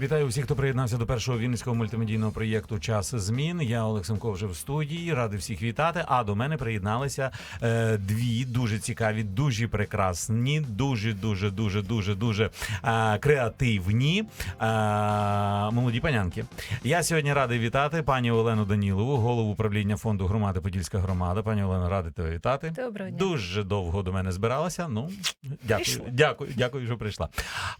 Вітаю всіх, хто приєднався до першого вінницького мультимедійного проєкту Час змін. Я Олег Семко вже в студії. Радий всіх вітати. А до мене приєдналися е, дві дуже цікаві, дуже прекрасні, дуже, дуже, дуже, дуже, дуже е, креативні е, молоді панянки. Я сьогодні радий вітати пані Олену Данілову, голову управління фонду громади Подільська громада. Пані Олено, радий тебе вітати. Доброго дня. Дуже довго до мене збиралася. Ну дякую, Прийшла. дякую, дякую, що прийшла.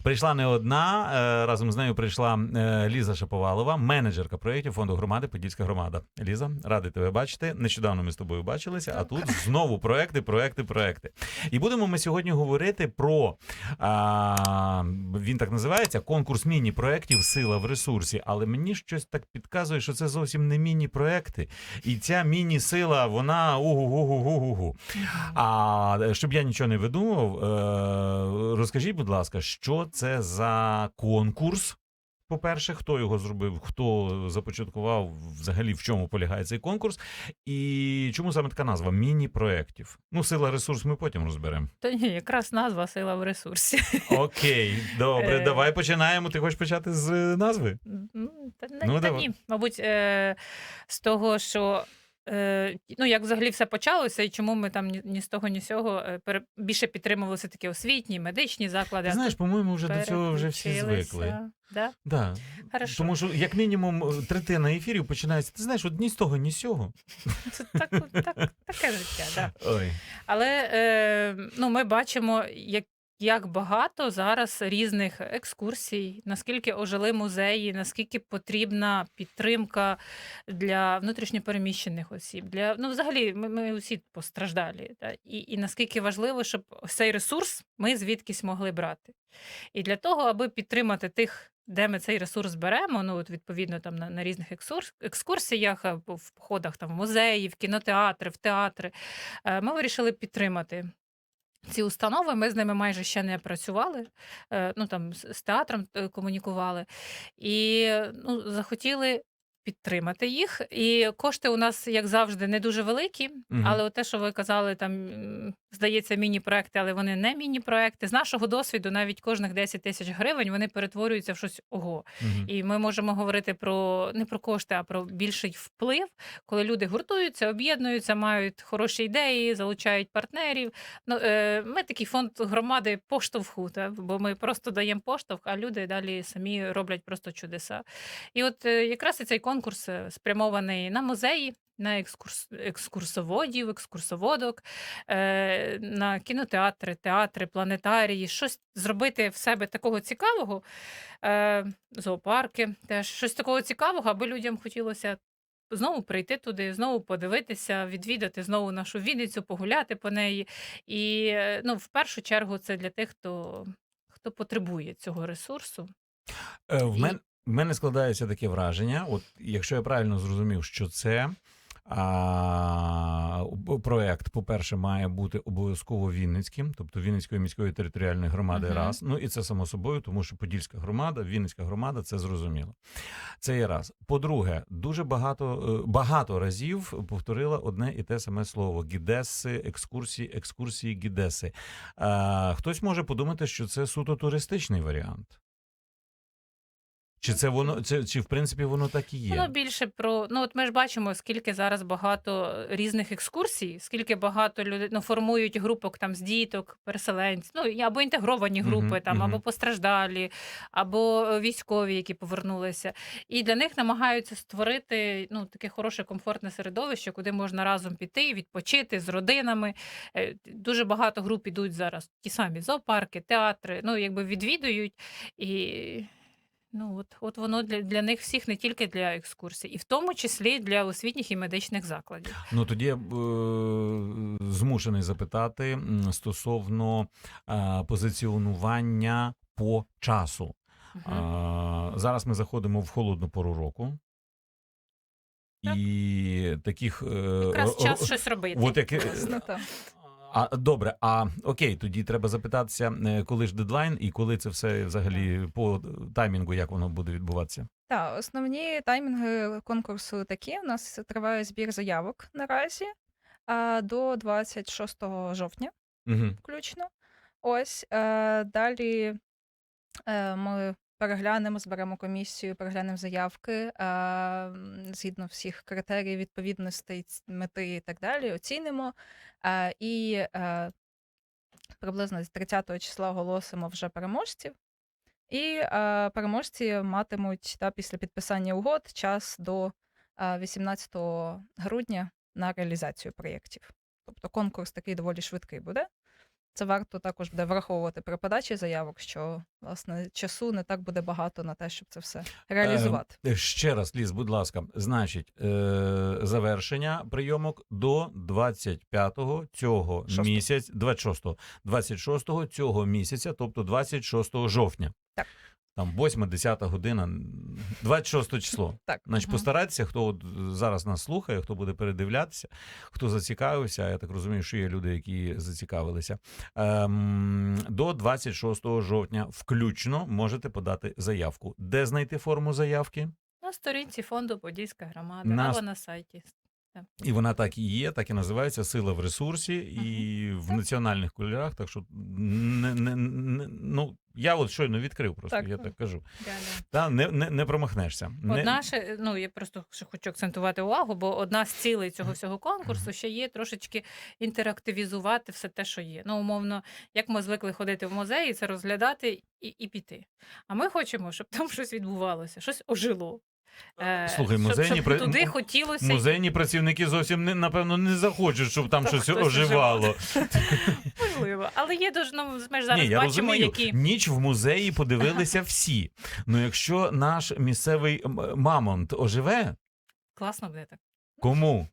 Прийшла не одна. е, Разом з нею прийшла е, Ліза Шаповалова, менеджерка проєктів фонду громади Подільська громада. Ліза, радий тебе бачити. Нещодавно ми з тобою бачилися, а тут знову проекти, проекти, проекти. І будемо ми сьогодні говорити про а, він так називається конкурс міні-проєктів Сила в ресурсі. Але мені щось так підказує, що це зовсім не міні-проекти. І ця міні-сила, вона угу-гу-гу-гу-гу. А щоб я нічого не видумав, е, розкажіть, будь ласка, що це за конкурс? По-перше, хто його зробив, хто започаткував, взагалі в чому полягає цей конкурс, і чому саме така назва міні-проєктів? Ну, сила ресурс ми потім розберемо. Та ні, якраз назва сила в ресурсі. Окей, добре, Е. давай починаємо. Ти хочеш почати з назви? Та, Ну, та ні. Мабуть, е, з того, що. Е, ну, як взагалі все почалося, і чому ми там ні, ні з того, ні з цього е, пере- більше підтримувалися такі освітні, медичні заклади. Ти а знаєш, тут по-моєму, вже до цього вже всі переключилися. звикли. Да? Да. Хорошо. Тому що, як мінімум, е, третина ефірів починається. Ти знаєш, от ні з того, ні з цього. Це так, так, таке життя, да. Ой. Але е, ну, ми бачимо, як, як багато зараз різних екскурсій, наскільки ожили музеї, наскільки потрібна підтримка для внутрішньопереміщених осіб. Для, ну, взагалі, ми, ми усі постраждалі. Та? І, і наскільки важливо, щоб цей ресурс ми звідкись могли брати. І для того, аби підтримати тих. Де ми цей ресурс беремо, ну от відповідно там на, на різних екскурс- екскурсіях, а, в походах там в музеї, в кінотеатри, в театри, Е, Ми вирішили підтримати. Ці установи ми з ними майже ще не працювали, е, ну там з театром е, комунікували, і ну, захотіли підтримати їх. І кошти у нас, як завжди, не дуже великі. Мгм. Але от те, що ви казали, там здається, міні-проекти, але вони не міні-проекти. З нашого досвіду, навіть кожних 10 тисяч гривень вони перетворюються в щось ого. Мгм. І ми можемо говорити про не про кошти, а про більший вплив, коли люди гуртуються, об'єднуються, мають хороші ідеї, залучають партнерів. Ну, е, ми такий фонд громади поштовху, та, бо ми просто даємо поштовх, а люди далі самі роблять просто чудеса. І от е, якраз і цей конкурс е, спрямований на музеї. На екскурс... екскурсоводів, екскурсоводок, е, на кінотеатри, театри, планетарії, щось зробити в себе такого цікавого, е, зоопарки, теж щось такого цікавого, аби людям хотілося знову прийти туди, знову подивитися, відвідати знову нашу Вінницю, погуляти по неї. І е, ну, в першу чергу це для тих, хто, хто потребує цього ресурсу. Е, В мене, в мене складається таке враження, от якщо я правильно зрозумів, що це а, проект, по-перше, має бути обов'язково Вінницьким, тобто Вінницької міської територіальної громади, Мгм. раз. Ну і це само собою, тому що Подільська громада, Вінницька громада, це зрозуміло. Це є раз. По-друге, дуже багато, е, багато разів повторила одне і те саме слово: гідеси, екскурсії, екскурсії, гідеси. А, хтось може подумати, що це суто туристичний варіант. Чи це воно, це, чи в принципі воно так і є? Воно більше про ну от ми ж бачимо, скільки зараз багато різних екскурсій, скільки багато людей ну, формують групок там з діток, переселенців, ну або інтегровані групи, там, мгм. або постраждалі, або е, військові, які повернулися. І для них намагаються створити ну таке хороше комфортне середовище, куди можна разом піти, відпочити з родинами. Е, Дуже багато груп ідуть зараз. Ті самі зоопарки, театри, ну якби відвідують і. Ну, от, от воно для, для них всіх не тільки для екскурсій, і в тому числі для освітніх і медичних закладів. Ну тоді я б, е, змушений запитати стосовно е, позиціонування по часу. Мгм. А, зараз ми заходимо в холодну пору року. Так. І таких е, Якраз час щось робити. От як, е. А, добре, а окей, тоді треба запитатися, е, коли ж дедлайн і коли це все взагалі по таймінгу, як воно буде відбуватися. Так, основні таймінги конкурсу такі. У нас триває збір заявок наразі до 26 жовтня, Угу. включно. Ось е, далі е, ми переглянемо, зберемо комісію, переглянемо заявки е, згідно всіх критерій відповідності, мети і так далі. Оцінимо. Е, і е, приблизно з 30 числа оголосимо вже переможців. І е, переможці матимуть та, після підписання угод час до е, 18 грудня на реалізацію проєктів. Тобто конкурс такий доволі швидкий буде. Це варто також буде враховувати при подачі заявок, що власне часу не так буде багато на те, щоб це все реалізувати. Е, Ще раз, Ліз, будь ласка, значить, е, завершення прийомок до 25-го цього місяця, 26-го, 26-го цього місяця, тобто 26 жовтня. Так. Там 8-10 година, 26 число. Так, Значить, постарайтеся, хто от зараз нас слухає, хто буде передивлятися, хто зацікавився. Я так розумію, що є люди, які зацікавилися. Ем, до 26 жовтня включно можете подати заявку. Де знайти форму заявки? На сторінці фонду Подільська громада На або на сайті. І вона так і є, так і називається Сила в ресурсі і в національних кольорах. Так що не, не, не, ну я от щойно відкрив, просто Так. я так кажу. Та не, не, не промахнешся. Не, Одна ще, ну я просто хочу акцентувати увагу, бо одна з цілей цього всього конкурсу ще є трошечки інтерактивізувати все те, що є. Ну, умовно, як ми звикли ходити в музеї, це розглядати і, і піти. А ми хочемо, щоб там щось відбувалося, щось ожило. Е, Слухай, музейні щоб при- туди хотілося Музейні працівники зовсім не напевно не захочуть, щоб там щось оживало. можливо. Але є дуже ну, ми ж зараз Ні, я бачимо, розумію. які Ніч в музеї подивилися всі. Ну якщо наш місцевий мамонт оживе, класно буде так. кому?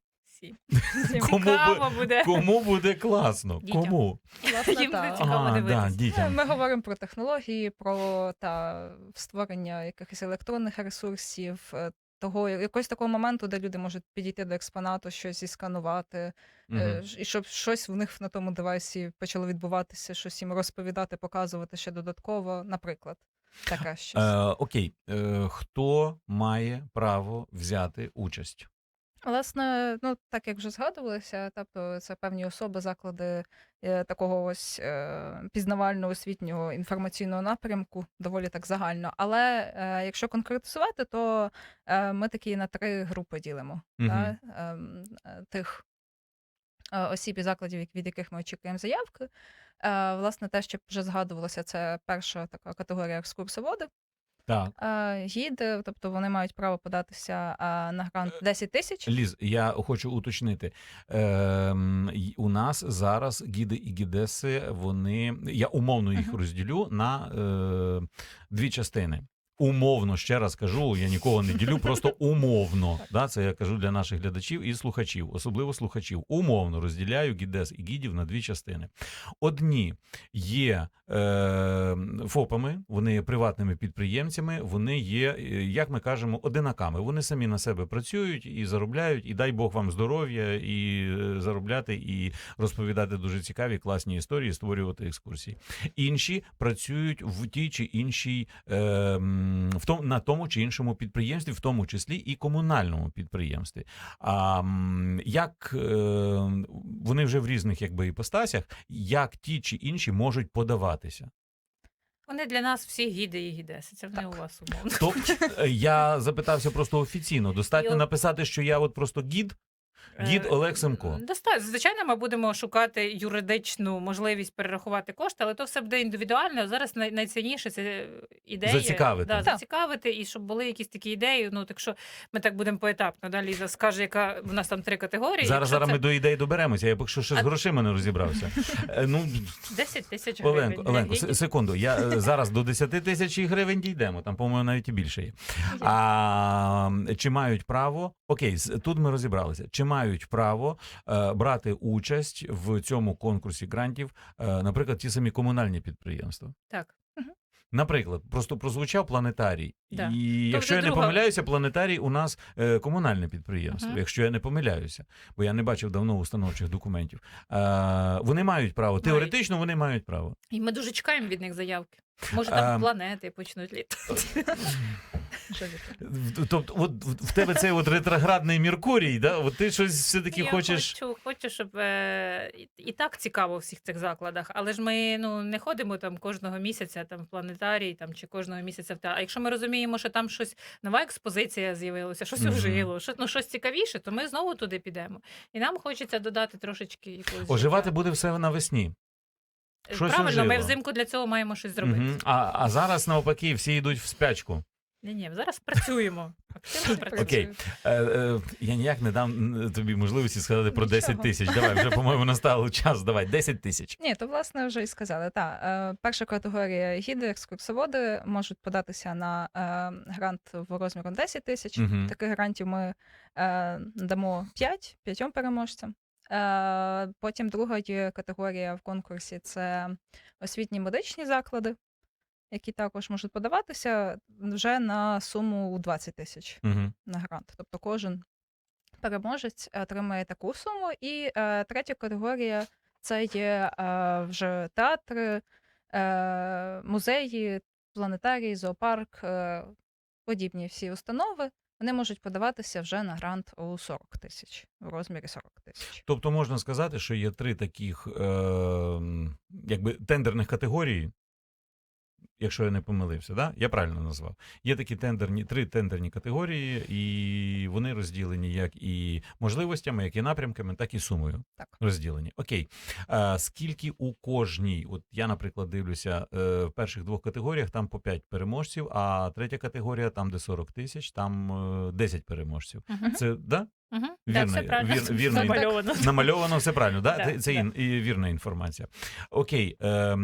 Всі. Кому Цікаво буде. Кому буде класно? Дітям. Кому? Власне, Їм буде так. цікаво А, да, дивитися. Е, дітям. Ми говоримо про технології, про та створення якихось електронних ресурсів, е, того якогось такого моменту, де люди можуть підійти до експонату, щось зісканувати, е, Мгм. ж- і щоб щось в них на тому девайсі почало відбуватися, щось їм розповідати, показувати ще додатково, наприклад. Таке щось. Е, окей, е, хто має право взяти участь? Власне, ну так як вже згадувалося, тобто це певні особи, заклади е, такого ось е, пізнавального освітнього інформаційного напрямку, доволі так загально. Але е, якщо конкретизувати, то е, ми такі на три групи ділимо Мгм. та, ем, е, тих е, осіб і закладів, від яких ми очікуємо заявки. Е, власне, те, що вже згадувалося, це перша така категорія екскурсоводи. Так. Е, Гід, тобто вони мають право податися е, на грант 10 тисяч. Ліз, я хочу уточнити. Е, у нас зараз гіди і гідеси, вони. Я умовно їх розділю на е, дві частини. Умовно, ще раз кажу, я нікого не ділю, просто умовно. Да, це я кажу для наших глядачів і слухачів, особливо слухачів. Умовно розділяю гідес і гідів на дві частини. Одні є е, ФОПами, вони є приватними підприємцями, вони є, е, як ми кажемо, одинаками. Вони самі на себе працюють і заробляють, і дай Бог вам здоров'я, і е, заробляти, і розповідати дуже цікаві, класні історії, створювати екскурсії. Інші працюють в тій чи іншій, е, в тому, на тому чи іншому підприємстві, в тому числі і комунальному підприємстві. А як е, вони вже в різних якби іпостасях, як ті чи інші можуть подаватися? Вони для нас всі гіди і гідеси. Це вони Так. у вас умовно. Тобто е, я запитався просто офіційно. Достатньо написати, що я от просто гід, Е, Олег Семко. Звичайно, ми будемо шукати юридичну можливість перерахувати кошти, але то все буде індивідуально. Зараз най- найцінніше це ідея. Зацікавити. Да, Так. зацікавити, і щоб були якісь такі ідеї. Ну, так що ми так будемо поетапно. Да, Ліза скаже, яка в нас там три категорії. Зараз Якщо зараз це ми до ідей доберемося. Я поки що ще з А- грошима не розібрався. Е, Ну 10 тисяч гривень. Оленко, для Оленко, с- секунду. Я е, зараз до 10 тисяч гривень дійдемо. Там, по-моєму, навіть і більше є. А м, чи мають право? Окей, з- тут ми розібралися. Чи мають право е, брати участь в цьому конкурсі грантів, е, наприклад, ті самі комунальні підприємства? Так. Наприклад, просто прозвучав планетарій, Да. і якщо вже я не помиляюся, планетарій у нас е, комунальне підприємство. Мгм. Якщо я не помиляюся, бо я не бачив давно установчих документів. Е, вони мають право. Теоретично вони мають право. І ми дуже чекаємо від них заявки. Може, там А- планети почнуть літати. Тобто, от в тебе цей от ретроградний Меркурій, да? От ти щось все-таки Я хочеш. хочу, хочу, щоб е, і, і так цікаво в всіх цих закладах, але ж ми ну не ходимо там кожного місяця там в планетарій там чи кожного місяця в театр. А якщо ми розуміємо, що там щось нова експозиція з'явилася, щось Мгм. ожило, що ну щось цікавіше, то ми знову туди підемо. І нам хочеться додати трошечки якогось Оживати життя. буде все навесні. Е, щось Правильно, ми взимку для цього маємо щось зробити. Мгм. А, а зараз навпаки, всі йдуть в спячку. Ні, ні, зараз працюємо. Активно працюємо. Окей. Е, е, я ніяк не дам м, тобі можливості сказати про Нічого. 10 тисяч. Давай, вже, по-моєму, настав час. Давай, 10 тисяч. Ні, то власне вже і сказали. Так, е, перша категорія гіди, екскурсоводи можуть податися на е, грант в розміру 10 тисяч. Мгм. Таких грантів ми е, дамо 5 п'ятьом переможцям. Е, потім друга є категорія в конкурсі це освітні медичні заклади, які також можуть подаватися вже на суму у 20 тисяч Мгм. на грант. Тобто кожен переможець отримає таку суму. І е, третя категорія це є е, вже театри, е, музеї, планетарії, зоопарк, е, подібні всі установи. Вони можуть подаватися вже на грант у 40 тисяч, у розмірі 40 тисяч. Тобто можна сказати, що є три таких е, якби тендерних категорії. Якщо я не помилився, да? я правильно назвав. Є такі тендерні, три тендерні категорії, і вони розділені як і можливостями, як і напрямками, так і сумою. Так. Розділені. Окей. А, скільки у кожній? От я, наприклад, дивлюся е, в перших двох категоріях там по 5 переможців, а третя категорія, там, де 40 тисяч, там е, 10 переможців. Мгм. Це да? Мгм. Вірно, Так, все правильно. вір- вірно. Замальовано. Намальовано все правильно, да? Да, Це- да. і вірна інформація. Окей, е,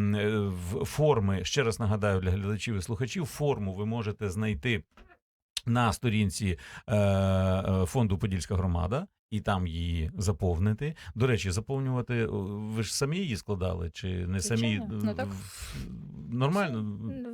форми, ще раз нагадаю для глядачів і слухачів, форму ви можете знайти на сторінці е, е, фонду Подільська громада. І там її заповнити. До речі, заповнювати ви ж самі її складали, чи не самі Ну, так. Нормально?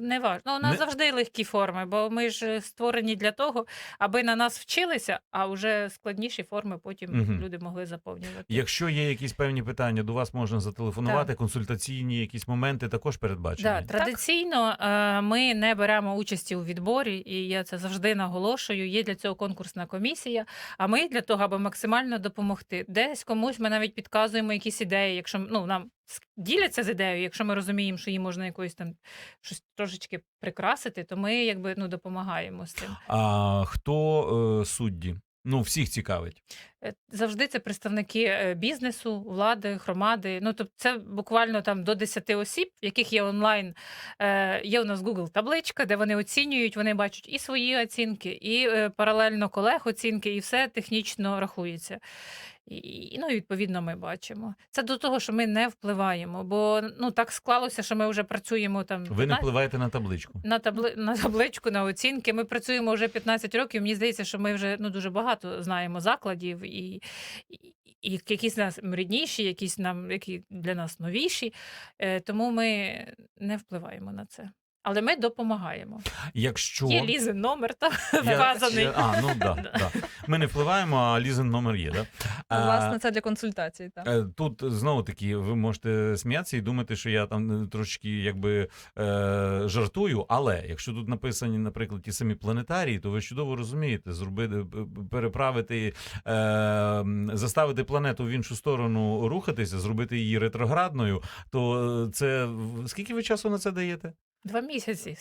Не важно. У нас Не- завжди легкі форми, бо ми ж створені для того, аби на нас вчилися, а вже складніші форми потім Мгм. люди могли заповнювати. Якщо є якісь певні питання, до вас можна зателефонувати, консультаційні якісь моменти також передбачені. Да, традиційно е, ми не беремо участі у відборі, і я це завжди наголошую. Є для цього конкурсна комісія. А ми для того, аби максимально допомогти. Десь комусь ми навіть підказуємо якісь ідеї, якщо ну нам діляться з ідеєю, якщо ми розуміємо, що її можна якоюсь там щось трошечки прикрасити, то ми якби ну допомагаємо з цим. А хто е, судді? Ну, всіх цікавить. Е, Завжди це представники е, бізнесу, влади, громади. Ну тобто, це буквально там до 10 осіб, в яких є онлайн. Е, є у нас Google табличка, де вони оцінюють, вони бачать і свої оцінки, і паралельно колег оцінки, і все технічно рахується. І, ну, і відповідно, ми бачимо. Це до того, що ми не впливаємо, бо ну так склалося, що ми вже працюємо там. Ви не впливаєте на табличку. на табли... на табличку, на оцінки. Ми працюємо вже 15 років. Мені здається, що ми вже ну дуже багато знаємо закладів, і, і, і якісь нас рідніші, якісь нам які для нас новіші. Е, тому ми не впливаємо на це. Але ми допомагаємо. Якщо Є лізин номер там Я- вказаний. А, ну да, да. Ми не впливаємо, а лізен номер є. Да? Ну, А, власне, це для консультацій. Так. Е, Тут знову таки ви можете сміятися і думати, що я там е, трошки якби е, жартую. Але якщо тут написані, наприклад, ті самі планетарії, то ви чудово розумієте, зробити переправити, е, заставити планету в іншу сторону рухатися, зробити її ретроградною. То е, це скільки ви часу на це даєте? Два місяці.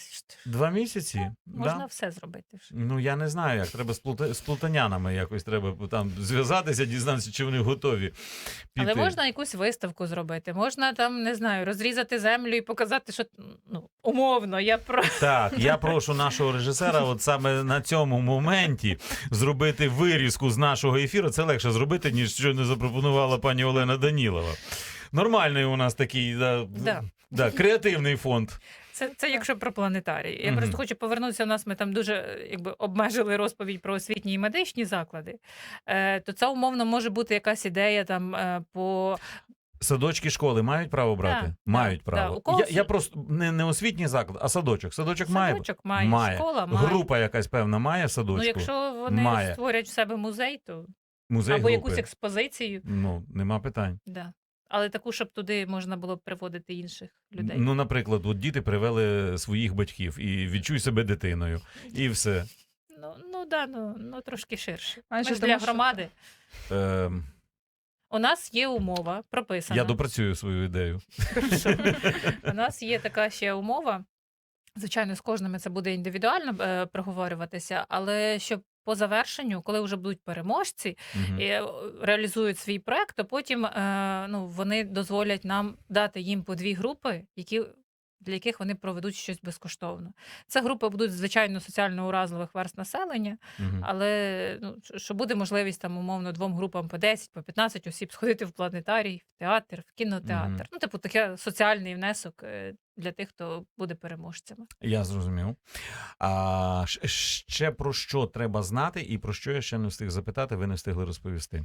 Два місяці? Можна Да? все зробити. вже. Ну я не знаю, як треба з, плута... з плутанянами якось треба там зв'язатися, дізнатися, чи вони готові. Піти. Але можна якусь виставку зробити. Можна там, не знаю, розрізати землю і показати, що ну умовно, я про Так, я прошу нашого режисера, от саме на цьому моменті зробити вирізку з нашого ефіру. Це легше зробити, ніж що не запропонувала пані Олена Данілова. Нормальний у нас такий да, Да. Да, креативний фонд. Це, це якщо про планетарій. Я Мгм. просто хочу повернутися. У нас ми там дуже якби обмежили розповідь про освітні і медичні заклади. Е, то це умовно може бути якась ідея там е, по Садочки школи мають право брати? Так, мають так, право. У Я, я просто не, не освітній заклад, а садочок. Садочок має. садочок має, Має. школа має. Група якась певна має садочку. Ну, якщо вони Має. створять в себе музей, то Музей або групи. якусь експозицію. Ну, нема питань. Да. Але таку, щоб туди можна було приводити інших людей. Ну, наприклад, от діти привели своїх батьків і відчуй себе дитиною, і все. Ну, ну да, ну, ну трошки ширше. Майже Ми ж тому, для що- громади. Е, У нас є умова прописана. я допрацюю свою ідею. Хорошо. У нас є така ще умова. Звичайно, з кожним це буде індивідуально е, проговорюватися, але щоб по завершенню, коли вже будуть переможці угу. і е, реалізують свій проект, то потім е, ну, вони дозволять нам дати їм по дві групи, які. Для яких вони проведуть щось безкоштовно. Це групи будуть звичайно соціально уразливих верст населення, але ну, що- буде можливість там умовно двом групам по 10, по 15 осіб сходити в планетарій, в театр, в кінотеатр. Ну, типу, таке соціальний внесок е, для тих, хто буде переможцями. Я зрозумів. А ще про що треба знати, і про що я ще не встиг запитати, ви не встигли розповісти.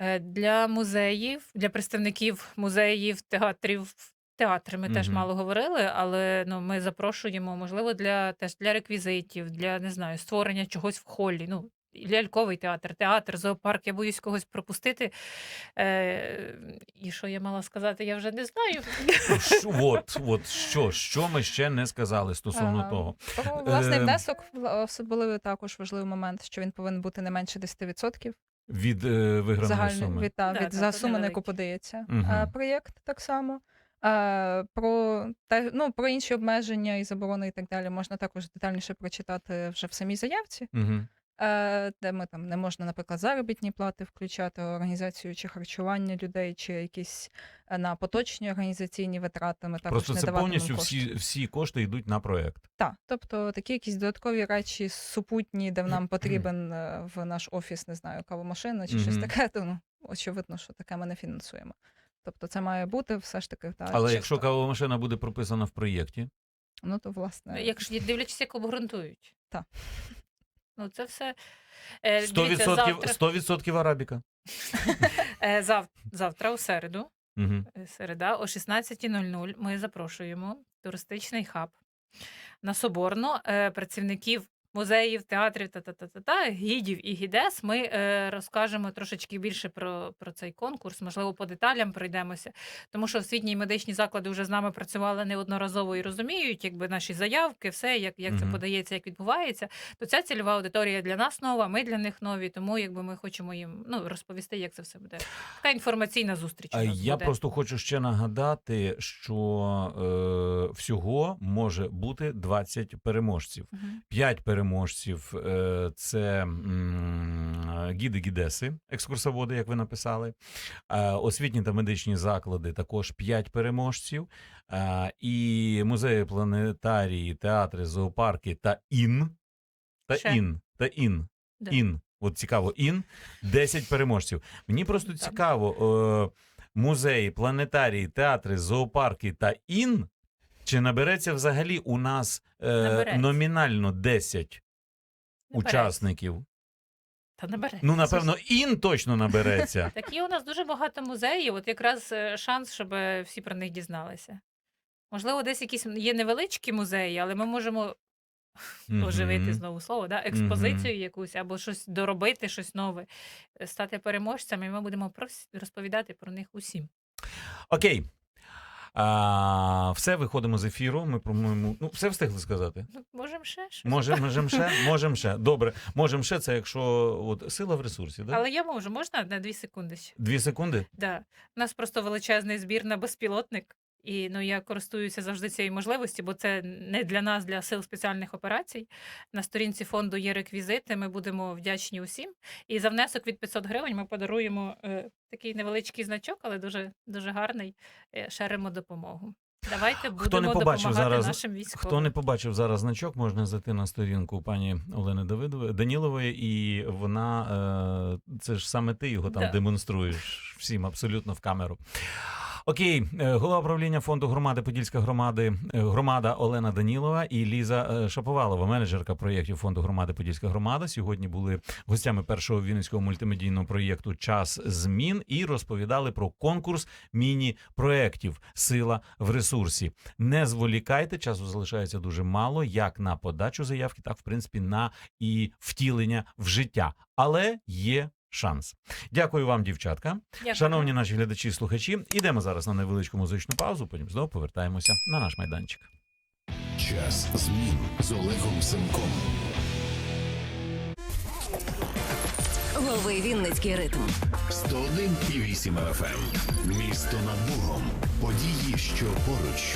Е, Для музеїв, для представників музеїв, театрів. Театри ми теж Мгм. мало говорили, але ну ми запрошуємо, можливо, для теж для реквізитів, для не знаю, створення чогось в холі. Ну ляльковий театр, театр, зоопарк. Я боюсь когось пропустити. Е, і що я мала сказати, я вже не знаю. Що- От, от що, що ми ще не сказали стосовно Ага. того. Про власний Е, внесок вла- особливо також важливий момент, що він повинен бути не менше 10% Від е, виграної загальної суми. від, та, Да, від за суми, на невеликий. яку подається Мгм. е, проєкт так само. Е, Про та ну про інші обмеження і заборони і так далі можна також детальніше прочитати вже в самій заявці, Угу. е, де ми там не можна, наприклад, заробітні плати включати, організацію чи харчування людей, чи якісь е, на поточні організаційні витрати. Ми також Просто не це даватимемо повністю коштів. всі, всі кошти йдуть на проект. Так, тобто такі якісь додаткові речі супутні, де нам потрібен е, в наш офіс, не знаю, кавомашина чи щось Мгм. таке, то ну, очевидно, що таке ми не фінансуємо. Тобто це має бути все ж таки та, Але чисто. якщо кавомашина буде прописана в проєкті, ну то власне Якщо дивлячись, як обґрунтують. Так. Ну, це все. Е, 100%, дивіться, завтра, 100% арабіка. е, зав, завтра, у середу, Угу. е, середа, о 16.00 ми запрошуємо туристичний хаб на Соборну е, працівників музеїв, театрів та та та та та гідів і гідес. Ми е, розкажемо трошечки більше про, про цей конкурс. Можливо, по деталям пройдемося. Тому що освітні і медичні заклади вже з нами працювали неодноразово і розуміють, якби наші заявки, все як, як це подається, як відбувається. То ця цільова аудиторія для нас нова, ми для них нові. Тому якби ми хочемо їм ну розповісти, як це все буде. Така інформаційна зустріч. У нас Я буде. просто хочу ще нагадати, що е, всього може бути 20 переможців. Мгм. 5 переможців е, це гіди гідеси, екскурсоводи, як ви написали. Е, освітні та медичні заклади також 5 переможців. Е, і музеї, планетарії, театри, зоопарки та ін. Та Ще. ін. Та ін. Да. Ін. От цікаво, ін 10 переможців. Мені просто цікаво, музеї, планетарії, театри, зоопарки та ін. Чи набереться взагалі у нас е, Набереться. номінально 10 Набереться. учасників? Та набере. Ну, напевно, ін точно набереться. Так є у нас дуже багато музеїв. От якраз е, шанс, щоб е, всі про них дізналися. Можливо, десь якісь є невеличкі музеї, але ми можемо оживити Мгм. знову слово, да? експозицію якусь або щось доробити, щось нове, е, стати переможцями, і ми будемо прос- розповідати про них усім. Окей. А, все, виходимо з ефіру. Ми, по-моєму, ну, все встигли сказати. Ну, можемо ще щось. Може, можемо ще? Можемо ще. Добре. Можемо ще. Це якщо от, сила в ресурсі, да? Але я можу, можна на дві секунди ще? Дві секунди? Да. У нас просто величезний збір на безпілотник. І ну я користуюся завжди цією можливості, бо це не для нас, для сил спеціальних операцій. На сторінці фонду є реквізити. Ми будемо вдячні усім. І за внесок від 500 гривень ми подаруємо е, такий невеличкий значок, але дуже дуже гарний. Е, шеримо допомогу. Давайте будемо Хто не побачив допомагати зараз- нашим військовим. Хто не побачив зараз значок, можна зайти на сторінку пані Олени Давидової Данілової, і вона е, це ж саме ти його там Да. демонструєш всім абсолютно в камеру. Окей, е, голова правління фонду громади Подільська громади е, громада Олена Данілова і Ліза е, Шаповалова, менеджерка проєктів фонду громади Подільська громада. Сьогодні були гостями першого вінницького мультимедійного проєкту Час змін і розповідали про конкурс міні-проєктів Сила в ресурсі. Не зволікайте, часу залишається дуже мало, як на подачу заявки, так в принципі на і втілення в життя. Але є шанс. Дякую вам, дівчатка. Дякую. Шановні наші глядачі і слухачі, ідемо зараз на невеличку музичну паузу, потім знову повертаємося на наш майданчик. Час змін з Олегом Семком. Лови Вінницький ритм. 101,8 FM. Місто над Богом. Події, що поруч.